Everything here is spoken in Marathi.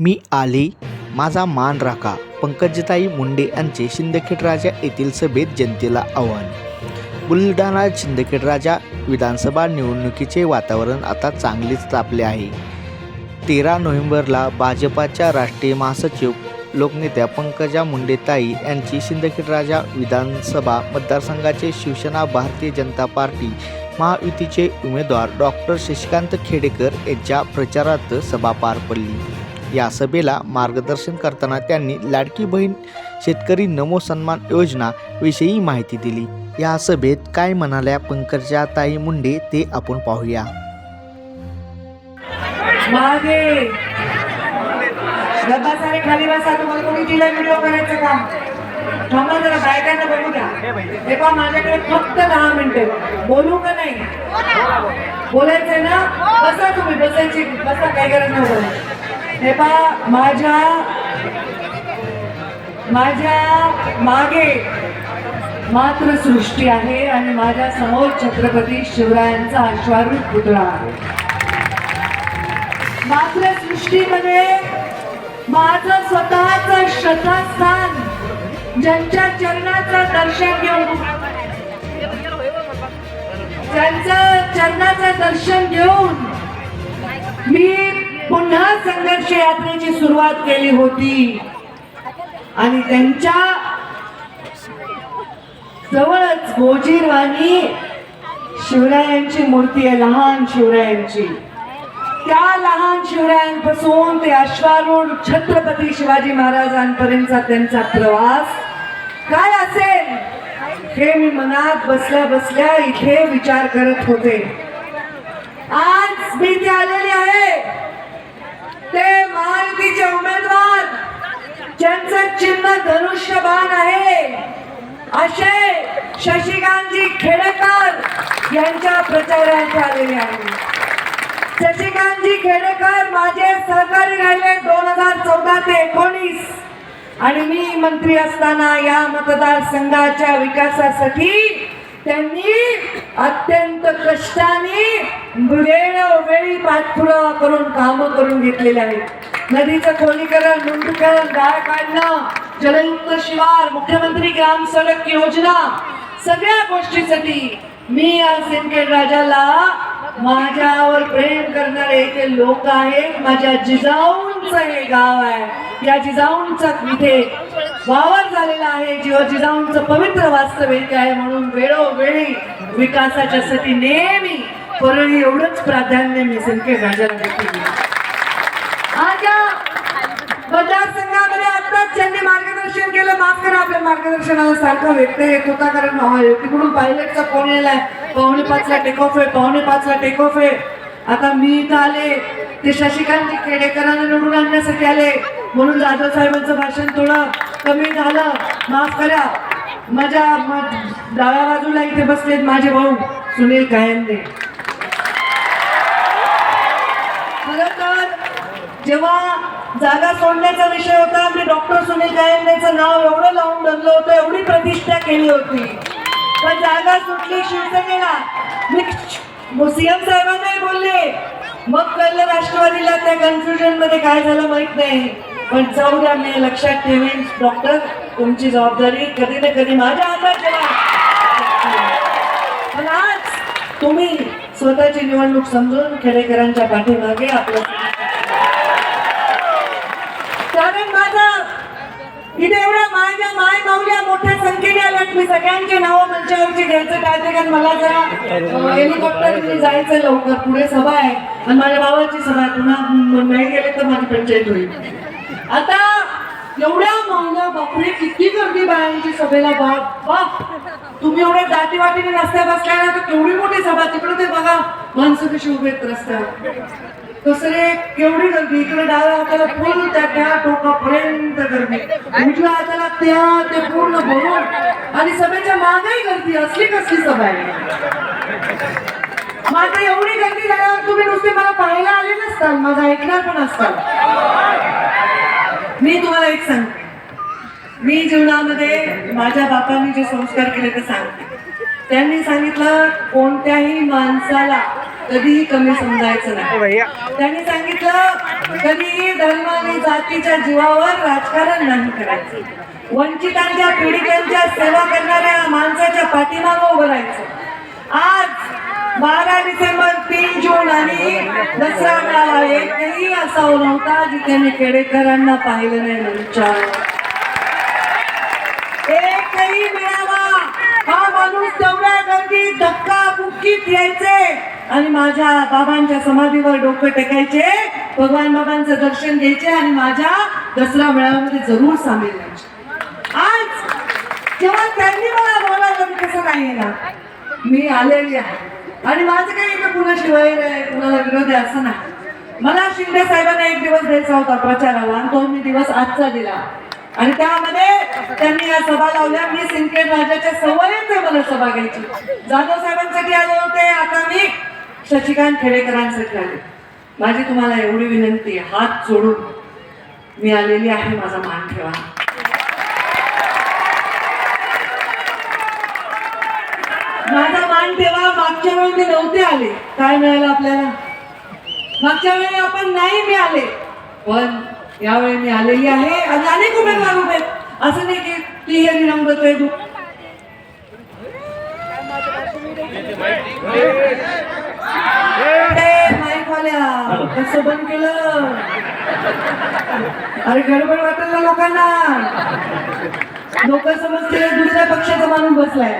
मी आले. माझा मान राखा. पंकजताई मुंडे यांचे शिंदखेड राजा येथील सभेत जनतेला आव्हान. बुलढाणा शिंदखेडराजा विधानसभा निवडणुकीचे वातावरण आता चांगलेच तापले आहे. तेरा नोव्हेंबरला भाजपाच्या राष्ट्रीय महासचिव लोकनेत्या पंकजा मुंडेताई यांची शिंदखेडराजा विधानसभा मतदारसंघाचे शिवसेना भारतीय जनता पार्टी महायुतीचे उमेदवार डॉक्टर शशिकांत खेडेकर यांच्या प्रचारार्थ सभा पार पडली. या सभेला मार्गदर्शन करताना त्यांनी लाडकी बहीण शेतकरी नमो सन्मान योजना विषयी माहिती दिली. या सभेत काय म्हणाल्या पंकजा ताई मुंडे ते आपण पाहूया. मागे. डब्बा खाली बसा तुम्हाला कोणी दिलं व्हिडिओ करायचं का? थांबा जरा बायकांना बघू द्या. हे पहा माझ्याकडे फक्त दहा मिनिटे बोलू का नाही? बोलायचंय ना? बसा तुम्ही बसायची बसा काही गरज नाही बोलायची. हे बा माझ्या माझ्या मागे मात्र सृष्टी आहे आणि माझ्यासमोर छत्रपती शिवरायांचा अश्वारूढ पुतळा आहे. मात्र सृष्टीमध्ये माझं स्वतःच श्रद्धास्थान ज्यांच्या चरणाचं दर्शन घेऊन त्यांचं चरणाचं दर्शन घेऊन मी पुन्हा संघर्ष यात्रेची सुरुवात केली होती. आणि त्यांच्या जवळच गोजीरवाणी शिवरायांची मूर्ती आहे लहान शिवरायांची. त्या लहान शिवरायांपासून ते अश्वारूढ छत्रपती शिवाजी महाराजांपर्यंतचा त्यांचा प्रवास. काय असेल? हे मी मनात बसल्या बसल्या इथे विचार करत होते. आज मी ते आलेले महायुतीचे उमेदवार ज्यांचं चिन्ह धनुष्यबाण आहे असे शशिकांतजी खेडेकर यांच्या प्रचारार्थ आलेले आहे शशिकांतजी खेडेकर माझे सहकारी राहिले दोन हजार चौदा ते एकोणीस. आणि मी मंत्री असताना या मतदारसंघाच्या विकासासाठी त्यांनी अत्यंत कष्टाने वेळोवेळी पाठपुरावा करून कामं करून घेतलेले आहेत. नदीचं खोलीकरण मुंडकरण गाळ काढणं जलयुक्त शिवार मुख्यमंत्री ग्राम सडक योजना सगळ्या गोष्टीसाठी मी या सिंदखेड राजाला माझ्यावर प्रेम करणारे जे लोक आहेत. माझ्या जिजाऊंचं हे गाव आहे. या जिजाऊंचं इथे वावर झालेला आहे. जीव जिजाऊंचं पवित्र वास्तव आहे म्हणून वेळोवेळी विकासाच्या साठी नेहमी परळी एवढंच प्राधान्य मी सिंदखेड राजाला देते. आज या मतदारसंघामध्ये आताच ज्यांनी मार्गदर्शन केलं माफ करा आपल्या मार्गदर्शनाला सारखा व्यक्त येत होता कारण तिकडून पायलटचा फोन यायलाय. पावणे पाचला टेक ऑफ आहे पावणे पाचला टेक ऑफ आहे. आता मी इथं आले. ते शशिकांत खेडेकरांना निवडून आणण्यासाठी आले. म्हणून जाधव साहेबांचं भाषण थोडं कमी झालं. माफ करा. माझ्या डाव्या बाजूला इथे बसलेत माझे भाऊ सुनील कायंदे. खरं तर जेव्हा जागा सोडण्याचा विषय होता मी डॉक्टर सुनील कायंदेचं नाव एवढं लावून धरलं होतं एवढी प्रतिष्ठा केली होती. पण जागा सुटली शिवसेनेला. मी सीएम साहेबांनाही बोलले मग कळलं राष्ट्रवादीला त्या कन्फ्युजनमध्ये काय झालं माहीत नाही. पण जाऊ द्या मी लक्षात ठेवीन. डॉक्टर तुमची जबाबदारी कधी ना कधी माझ्या हातात जेव्हा पण आज तुम्ही स्वतःची निवडणूक समजून खेडेकरांच्या पाठीमागे आपलं कारण माझा इथे एवढ्या माझ्या माय माऊल्या मोठ्या संख्येने आल्यात मी सगळ्यांची नावं मंचावरची घ्यायचं टाळते कारण मला जरा हेलिकॉप्टर जायचं लवकर. पुढे सभा आहे. आणि माझ्या भावाची सभा आहे. पुन्हा नाही गेले तर माझी पंचायत होईल. आता एवढ्या मावल्या बापरे किती गर्दी बायांची सभेला बाप बाप. तुम्ही एवढ्या दाटी वाटीने रस्त्यावर बसल्या ना तर केवढी मोठी सभा. तिकडे ते बघा माणसं कशी उभे रस्त्यावर. दुसरे केवढी गर्दी. इकडे डाव्या हाताला पूर्ण त्या त्या टोकापर्यंत गर्दी. उजव्या हाताला त्या ते पूर्ण भरून. आणि सभेच्या मागही गर्दी असली कसली सभा आहे? माझं एवढी गर्दी झाल्यावर तुम्ही नुसते मला पाहायला आले नसताल माझं ऐकणार पण असताल. एक सांगते. मी जीवनामध्ये माझ्या बापांनी जे संस्कार केले ते सांगते. त्यांनी सांगितलं कोणत्याही माणसाला कधीही कमी समजायचं नाही. त्यांनी सांगितलं कधीही धर्म आणि जातीच्या जीवावर राजकारण नाही करायचं. वंचितांच्या पीडितांच्या सेवा करणाऱ्या माणसाच्या पाठीमागं उभं राहायचं. आज बारा डिसेंबर दसरा मेळावा एकही असा नव्हता जिथे मी खेडेकरांना पाहिलं नाही विचार एकही मेळावा हा माणूस तेवढ्या गर्दी धक्का बुक्कीत यायचे. आणि माझ्या बाबांच्या समाधीवर डोकं टेकायचे. भगवान बाबांचं दर्शन घ्यायचे आणि माझ्या दसरा मेळाव्यामध्ये जरूर सामील व्हायचे. आज जेव्हा त्यांनी मला बोलावलं मी कसं नाही ना. मी आलेली आहे. आणि माझं काही कुणा शिवाय कुणाला विरोध आहे असं नाही. मला शिंदे साहेबांना एक दिवस द्यायचा होता प्रचाराला आणि तो मी दिवस आजचा दिला. आणि त्यामध्ये त्यांनी या सभा लावल्या. मी सिंदखेड राजाच्या सवयीच मला सभा घ्यायची. जाधव साहेबांसाठी आले होते आता मी शशिकांत खेडेकरांसाठी आले. माझी तुम्हाला एवढी विनंती हात जोडून मी आलेली आहे. माझा मान ठेवा. माझा मान ठेवा मागच्या वेळी मी नव्हते आले. काय मिळालं आपल्याला? मागच्या वेळी आपण नाही मिळाले. पण यावेळी मी आलेली आहे आणि अनेक उमेदवार उभे असं नाही की ती हे विनंबतोय तू माईकवाल्या कसं बंद केलं. अरे गडबड वाटेल ना लोकांना. लोक समजते दुसऱ्या पक्षाचा माणूस बसलाय.